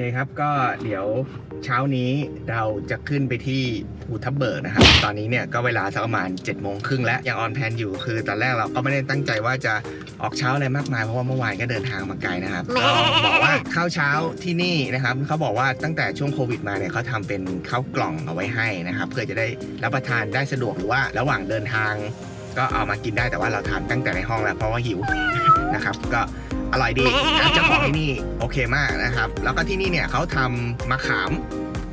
เคครับก็เดี๋ยวเช้านี้เราจะขึ้นไปที่ภูทับเบิกนะครับ ตอนนี้เนี่ยก็เวลาสักประมาณ7จ็ดโมงครึ่งแล้วยังออนแพนอยู่คือตอนแรกเราก็ไม่ได้ตั้งใจว่าจะออกเช้าอะไรมากมายเพราะว่าเมื่อวานก็เดินทางมาไกลนะครับก็บอกว่าข้าวเช้าที่นี่นะครับเขาบอกว่าตั้งแต่ช่วงโควิดมาเนี่ยเขาทำเป็นข้าวกล่องเอาไว้ให้นะครับเพื่อจะได้รับประทานได้สะดวกหรือว่าระหว่างเดินทาง ก็เอามากินได้แต่ว่าเราทานตั้งแต่ในห้องแล้วเพราะว่าหิวนะครับก็ อร่อยดีนะเจ้าของที่นี่โอเคมากนะครับ แล้วก็ที่นี่เนี่ยเขาทำมะขาม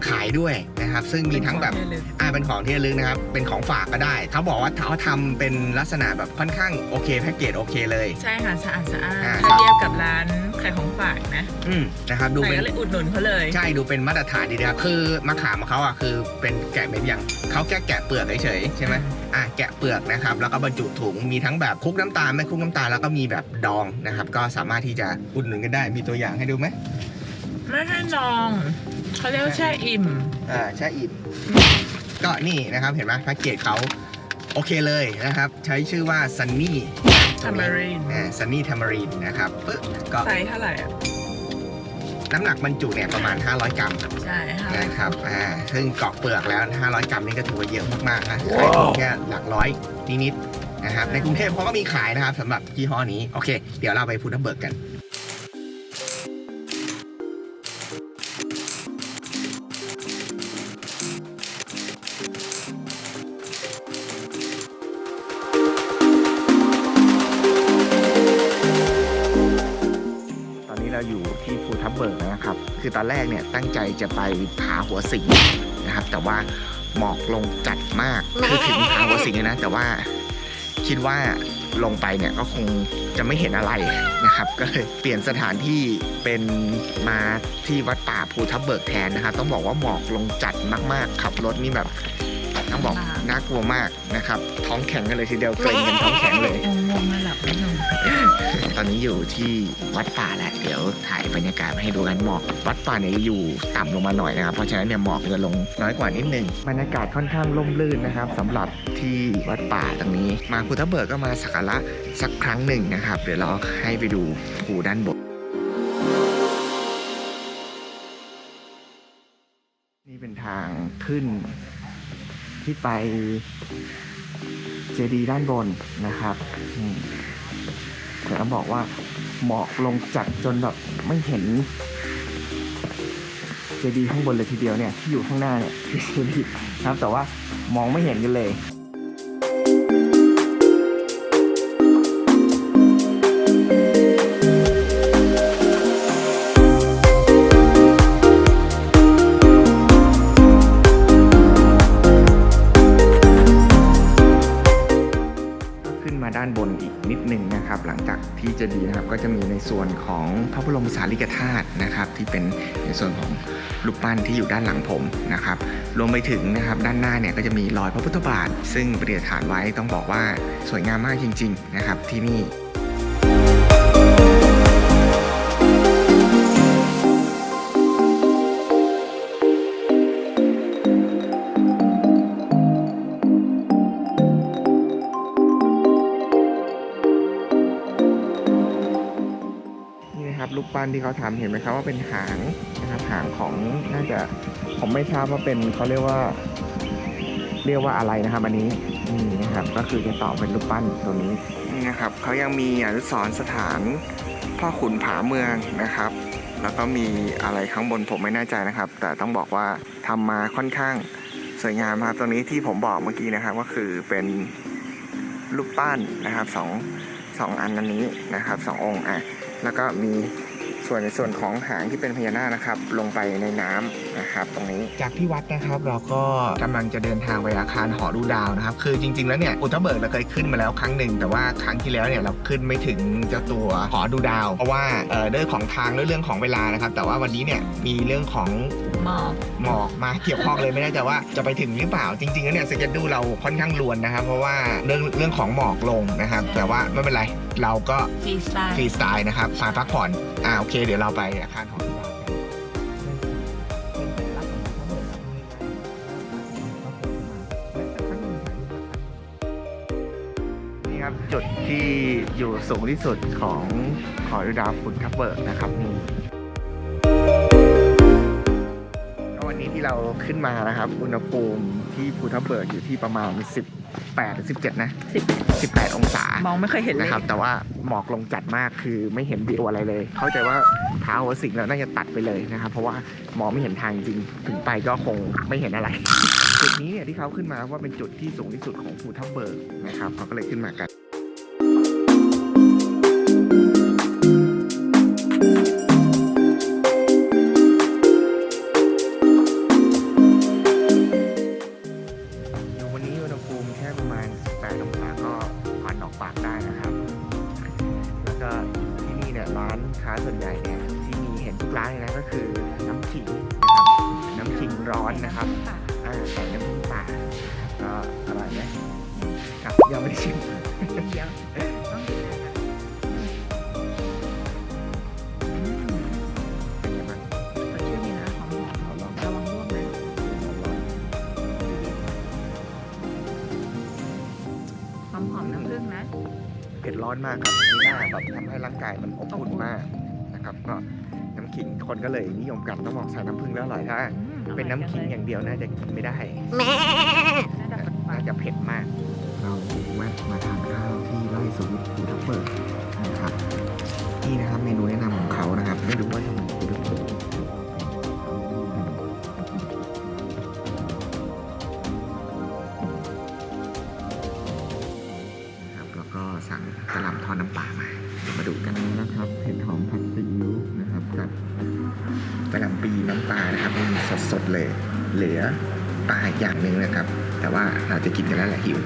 ขายด้วยนะครับ ซึ่งมีทั้งแบบอ่าเป็นของที่ระลึกนะครับ เป็นของฝากก็ได้ เขาบอกว่าเขาทำเป็นลักษณะแบบค่อนข้างโอเคแพ็กเกจโอเคเลย ใช่ค่ะ สะอาดสะอาดอ่าถ้าเทียบกับร้านขายของฝากนะอืมนะครับดูใครเป็นก็เลยอุดหนุนเขาเลยใช่ดูเป็นมาตรฐานดีนะครับคือมะขามของเขาอะคือเป็นแกะเม็ดอย่างเขาแค่แกะเปลือกเฉยๆใช่ไหมอะแกะเปลือกนะครับ แล้วก็บรรจุถุงมีทั้งแบบคลุกน้ำตาลไม่คลุกน้ำตาลแล้วก็มีแบบดองนะครับ ก็สามารถที่จะอุดหนุนกันได้ มีตัวอย่างให้ดูไหมไม่ให้ลองเขาเรียกว่าแช่อิ่ม อ่าใช่อิ่มก็นี่นะครับเห็นไหมแพ็กเกจเขาโอเคเลยนะครับ ใช้ชื่อว่า Sunny Tamarind อ่า Sunny Tamarind นะครับปึ๊บก็ไซส์เท่าไหร่อะ น้ำหนักบรรจุเนี่ยประมาณ 500 กรัมใช่ค่ะนะครับอ่าซึ่งกรอกเปลือกแล้ว 500 กรัมนี่ก็ถือว่าเยอะมากๆนะขายถูกแค่หลักร้อยนิดๆนะครับในกรุงเทพเขาก็มีขายนะครับสำหรับยี่ห้อนี้ โอเค เดี๋ยวเราไปพูทับเบิกกัน เบิกนะครับ คือตอนแรกเนี่ยตั้งใจจะไปผาหัวสิงนะครับ แต่ว่าหมอกลงจัดมากคือถึงผาหัวสิงนะ แต่ว่าคิดว่าลงไปเนี่ยก็คงจะไม่เห็นอะไรนะครับ ก็เลยเปลี่ยนสถานที่เป็นมาที่วัดป่าภูทับเบิกแทนนะครับ ต้องบอกว่าหมอกลงจัดมาก ๆ ขับรถนี่แบบ ต้องบอกน่ากลัวมากนะครับ ท้องแข็งกันเลยทีเดียวเกรงกันท้องแข็งเลยง่วงๆไม่หลับไม่นอนตอนนี้อยู่ที่วัดป่าแหละเดี๋ยวถ่ายบรรยากาศมาให้ดูกันหมอก วัดป่าเนี่ยอยู่ต่ำลงมาหน่อยนะครับ เพราะฉะนั้นเนี่ยหมอกจะลงน้อยกว่านิดนึงบรรยากาศค่อนข้างร่มรื่นนะครับสำหรับที่วัดป่าตรงนี้ มาภูทับเบิกก็มาสักการะสักครั้งหนึ่งนะครับ เดี๋ยวเราให้ไปดูภูด้านบนนี่เป็นทางขึ้น ที่ไปเจดีย์ด้านบนนะครับแต่ต้องบอกว่าหมอกลงจัดจนแบบไม่เห็นเจดีย์ข้างบนเลยทีเดียวเนี่ยที่อยู่ข้างหน้าเนี่ยคือเจดีย์นะครับแต่ว่ามองไม่เห็นกันเลย ส่วนของพระบรมสารีริกธาตุนะครับที่เป็นในส่วนของรูปปั้นที่อยู่ด้านหลังผมนะครับรวมไปถึงนะครับด้านหน้าเนี่ยก็จะมีรอยพระพุทธบาท ซึ่งประดิษฐานไว้ต้องบอกว่าสวยงามมากจริง ๆ นะครับที่นี่นี่ ที่เขาทำเห็นไหมครับว่าเป็นหางนะครับหางของน่าจะผมไม่ทราบว่าเป็นเขาเรียกว่า เรียกว่าอะไรนะครับ อันนี้นี่นะครับ ก็คือจะต่อเป็นรูปปั้นตัวนี้นี่นะครับเขายังมีอนุสรสถานพ่อขุนผาเมืองนะครับ แล้วก็มีอะไรข้างบนผมไม่แน่ใจนะครับ แต่ต้องบอกว่าทำมาค่อนข้างสวยงามครับตรงนี้ที่ผมบอกเมื่อกี้นะครับ ก็คือเป็นรูปปั้นนะครับสองสองอันอันนี้นะครับสององค์อะแล้วก็มี ส่วนในส่วนของหางที่เป็นพญานาคนะครับ ลงไปในน้ำนะครับ ตรงนี้จากที่วัดนะครับเราก็กำลังจะเดินทางไปอาคารหอดูดาวนะครับ คือจริง ๆ แล้วเนี่ยอุตเบิร์กเราเคยขึ้นมาแล้วครั้งหนึ่งแต่ว่าครั้งที่แล้วเนี่ยเราขึ้นไม่ถึงเจ้าตัวหอดูดาว เพราะว่าเอ่อด้วยของทางด้วยเรื่องของเวลานะครับ แต่ว่าวันนี้เนี่ยมีเรื่องของ หมอก หมอกมาเกี่ยวข้องเลยไม่แน่ใจว่าจะไปถึงหรือเปล่าจริงๆแล้วเนี่ยสเกจดูเราค่อนข้างลวนนะครับ เพราะว่าเรื่องเรื่องของหมอกลงนะครับ แต่ว่าไม่เป็นไรเราก็ฟรีสไตล์ ฟรีสไตล์นะครับมาพักผ่อนอ่าโอเค เดี๋ยวเราไปอาคารหอดูดาวกันนี่ครับจุดที่อยู่สูงที่สุดของหอดูดาวคุณทับเบิร์กนะครับนี่ เราขึ้นมานะครับ อุณหภูมิที่ภูทับเบิกอยู่ที่ประมาณ 18หรือ17 นะสิบ18 องศา มองไม่เคยเห็นเลย นะครับ แต่ว่าหมอกลงจัดมากคือไม่เห็นวิวอะไรเลย เข้าใจว่าเท้าหัวสิงแล้วน่าจะตัดไปเลยนะครับ เพราะว่ามองไม่เห็นทางจริง ถึงไปก็คงไม่เห็นอะไร จุดนี้เนี่ยที่เขาขึ้นมาว่าเป็นจุดที่สูงที่สุดของภูทับเบิกนะครับเขาก็เลยขึ้นมากัน ครับยังไม่ได้ชิมเดี๋ยวต้องดูนะครับอืมเป็นไงบ้างสดชื่นดีนะหอมๆเอาลองระวังร่วงนะหอมๆน้ำผึ้งนะ เผ็ดร้อนมากครับมีหน้าแบบทำให้ร่างกายมันอบอุ่นมากนะครับก็น้ำขิงคนก็เลยนิยมกันต้องบอกใส่น้ำผึ้งแล้วอร่อยถ้าอืมเป็นน้ำขิงอย่างเดียวน่าจะกินไม่ได้ น่าจะฝาน่าจะเผ็ดมาก เราแวะมาทานข้าวที่ไร่สวนภูทับเบิกนะครับนี่นะครับเมนูแนะนำของเขานะครับ ไม่รู้ว่าทำไมภูทับเบิกนะครับแล้วก็สั่งกระหล่ำทอดน้ำปลามาเดี๋ยวมาดูกันนะครับเห็ดหอมผัดซีอิ๊วนะครับกับกระหล่ำปีน้ำปลานะครับนี่สดๆเลย เหลือปลาอีกอย่างหนึ่งนะครับ แต่ว่าเราจะกินกันแล้วแหละหิว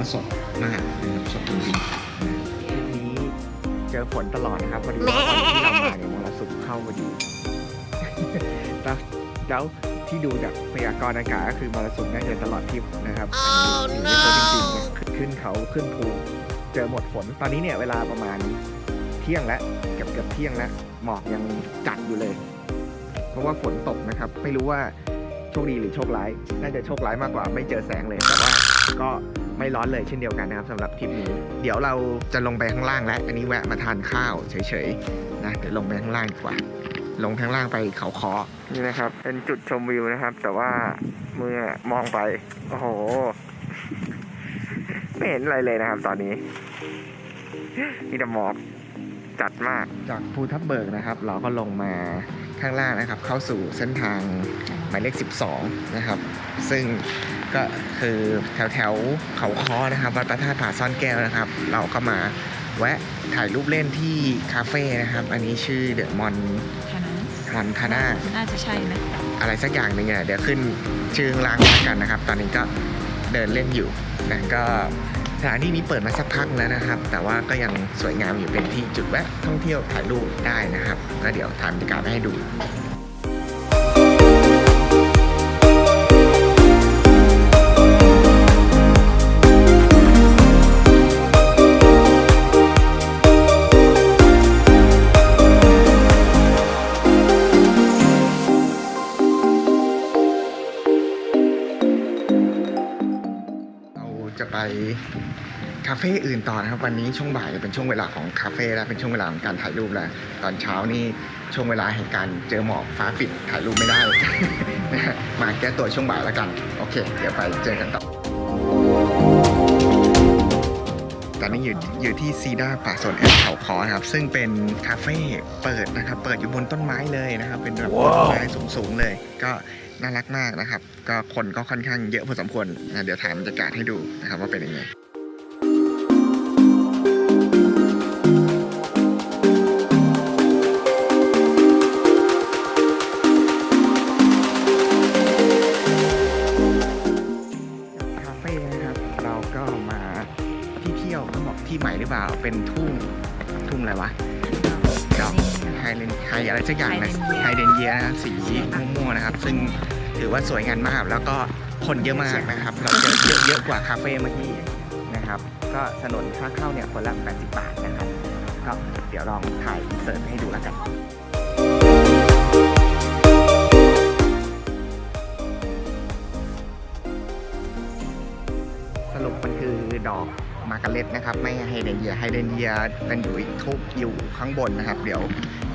ก็สดมากนะครับสดจริงๆนะทริปนี้เจอฝนตลอดนะครับพอดีว่าวันที่เรามาเนี่ยมรสุมเข้าพอดีแล้วแล้วที่ดูจากพยากรณ์อากาศก็คือมรสุมน่าจะตลอดทริปนะครับอันนี้อยู่ในตัวจริงๆนะขึ้นเขาขึ้นภูเจอหมดฝนตอนนี้เนี่ยเวลาประมาณเที่ยงแล้วเกือบเกือบเที่ยงแล้วหมอกยังจัดอยู่เลย เพราะว่าฝนตกนะครับ ไม่รู้ว่าโชคดีหรือโชคร้าย น่าจะโชคร้ายมากกว่าไม่เจอแสงเลยแต่ว่าก็ ไม่ร้อนเลยเช่นเดียวกันนะครับสำหรับทริปนี้ เดี๋ยวเราจะลงไปข้างล่างแล้ว อันนี้แวะมาทานข้าวเฉยๆนะเดี๋ยวลงไปข้างล่างดีกว่า ลงข้างล่างไปเขาคอนี่นะครับ เป็นจุดชมวิวนะครับ แต่ว่าเมื่อมองไป โอ้โห ไม่เห็นอะไรเลยนะครับ ตอนนี้มีแต่หมอกจัดมากจากภูทับเบิกนะครับ เราก็ลงมาข้างล่างนะครับ เข้าสู่เส้นทางหมายเลข 12 นะครับ ซึ่ง ก็คือแถวแถวๆเขาคอนะครับวัดพระธาตุผาซ่อนแก้วนะครับ เราก็มาแวะถ่ายรูปเล่นที่คาเฟ่นะครับ อันนี้ชื่อเดอะมอนแค่นั้นมอนคาน่าน่าจะใช่นะอะไรสักอย่างหนึ่งเนี่ยเดี๋ยวขึ้นชื่อข้างล่างแล้วกันนะครับ ตอนนี้ก็เดินเล่นอยู่นะก็สถานที่นี้เปิดมาสักพักแล้วนะครับ แต่ว่าก็ยังสวยงามอยู่เป็นที่จุดแวะท่องเที่ยวถ่ายรูปได้นะครับแล้วเดี๋ยวถ่ายบรรยากาศไปให้ดู ไปคาเฟ่อื่นต่อนะครับวันนี้ช่วงบ่ายเป็นช่วงเวลาของคาเฟ่แล้วเป็นช่วงเวลาของการถ่ายรูปแล้วตอนเช้านี่ช่วงเวลาแห่งการเจอหมอกฟ้าปิดถ่ายรูปไม่ได้ มาแก้ตัวช่วงบ่ายแล้วกัน โอเค เดี๋ยวไปเจอกันต่อ ตอนนี้อยู่อยู่ที่ซีดาป่าสนแอดเขาคอนะครับ ซึ่งเป็นคาเฟ่เปิดนะครับ เปิดอยู่บนต้นไม้เลยนะครับ เป็นแบบต้นไม้สูงๆเลย ก็น่ารักมากนะครับ ก็คนก็ค่อนข้างเยอะพอสมควรนะเดี๋ยวถ่ายบรรยากาศให้ดูนะครับว่าเป็นยังไงคาเฟ่นะครับ เราก็มา ที่เที่ยวต้องบอกที่ใหม่หรือเปล่า เป็นทุ่งทุ่งอะไรวะดอกไฮเลนไฮอะไรสักอย่างนะไฮเดนเยียนะครับสีม่วงๆนะครับ ซึ่งถือว่าสวยงามมากแล้วก็คนเยอะมากนะครับ เราเจอเยอะเยอะกว่าคาเฟ่เมื่อกี้นะครับ ก็สนนค่าเข้าเนี่ยคนละ80บาทนะครับ ก็เดี๋ยวลองถ่ายเสิร์ฟให้ดูแล้วกันน นะครับ ไม่ไฮเดรนเยียไฮเดรนเยียมันอยู่อีกทุกอยู่ข้างบนนะครับ เดี๋ยว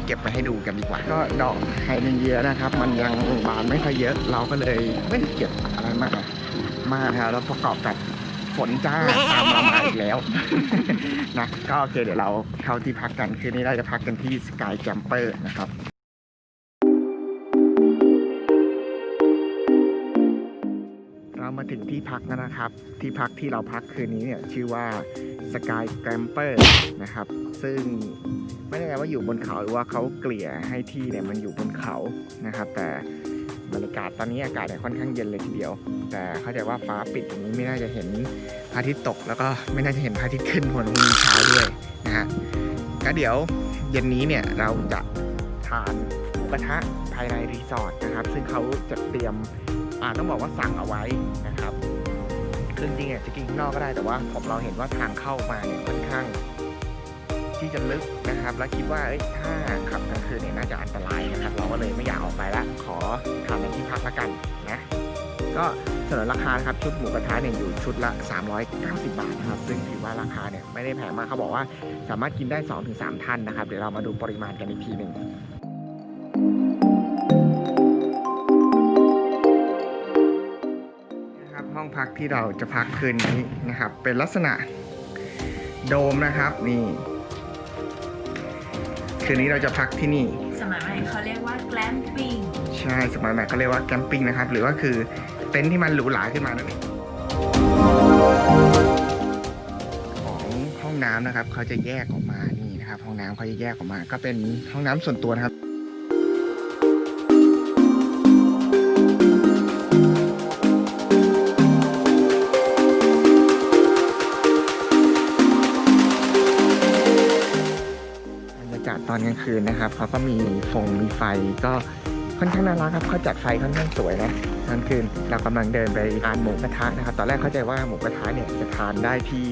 เก็บไปให้ดูกันดีกว่า ก็ดอกไฮเดรนเยียนะครับ มันยังบานไม่ค่อยเยอะเราก็เลยไม่ได้เก็บอะไรมากมากนะครับแล้วประกอบกับฝนจ้าตามมามาอีกแล้วนะก็โอเคเดี๋ยวเราเข้าที่พักกันคืนนี้เราจะพักกันที่สกายแ a มเปอร์นะครับ ถึงที่พักแล้วนะครับ ที่พักที่เราพักคืนนี้เนี่ยชื่อว่าสกายแ a มเปอร์นะครับ ซึ่งไม่แน่ใจว่าอยู่บนเขาหรือว่าเขาเกลี่ยให้ที่เนี่ยมันอยู่บนเขานะครับ แต่บรรยากาศตอนนี้อากาศเนี่ยค่อนข้างเย็นเลยทีเดียว แต่เข้าใจว่าฟ้าปิดอย่างนี้ไม่น่าจะเห็นพระอาทิตย์ตก แล้วก็ไม่น่าจะเห็นพระอาทิตย์ขึ้นวันพรุ่งเช้าด้วยนะฮะก็เดี๋ยวเย็นนี้เนี่ยเราจะทานหมูกระทะภายในรีสอร์ทนะครับ ซึ่งเขาจะเตรียม ต้องบอกว่าสั่งเอาไว้นะครับคือจริงๆอะจะกินข้างนอกก็ได้แต่ว่าผมเราเห็นว่าทางเข้ามาเนี่ยค่อนข้าง ที่จะลึกนะครับ แล้วคิดว่าถ้าขับกลางคืนเนี่ยน่าจะอันตรายนะครับ เราก็เลยไม่อยากออกไปละขอทำในที่พักละกันนะก็สนนราคาครับชุดหมูกระทะเนี่ยอยู่ชุดละ 390 บาทนะครับ ซึ่งถือว่าราคาเนี่ยไม่ได้แพงมากเขาบอกว่าสามารถกินได้ 2-3ท่านนะครับ เดี๋ยวเรามาดูปริมาณกันอีกทีหนึ่ง พักที่เราจะพักคืนนี้นะครับ เป็นลักษณะโดมนะครับนี่คืนนี้เราจะพักที่นี่ สมัยใหม่เขาเรียกว่าแกลมปิ้งใช่สมัยใหม่เขาเรียกว่าแคมปิ้งนะครับ หรือว่าคือเต็นท์ที่มันหรูหราขึ้นมานั่นเองของห้องน้ำนะครับเขาจะแยกออกมานี่นะครับ ห้องน้ำเขาจะแยกออกมา ก็เป็นห้องน้ำส่วนตัวนะครับบ อนกลางคืนนะครับเขาก็มีฟงมีไฟก็ค่อนข้างน่ารักครับเขาจัดไฟค่อนข้างสวยนะกลางคืนเรากำลังเดินไปทานหมูกระทะนะครับ ตอนแรกเข้าใจว่าหมูกระทะเนี่ยจะทานได้ที่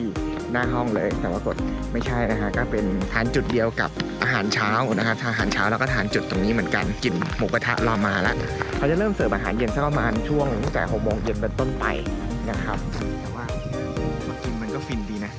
หน้าห้องเลย แต่ว่ากฏไม่ใช่นะฮะก็เป็นทานจุดเดียวกับอาหารเช้านะครับทานอาหารเช้าแล้วก็ทานจุดตรงนี้เหมือนกันกินหมูกระทะรอมาแล้วเขาจะเริ่มเสิร์ฟอาหารเย็นสักประมาณช่วงตั้งแต่หกโมงเย็นเป็นต้นไปนะครับแต่ว่ามากินมันก็ฟินดีนะ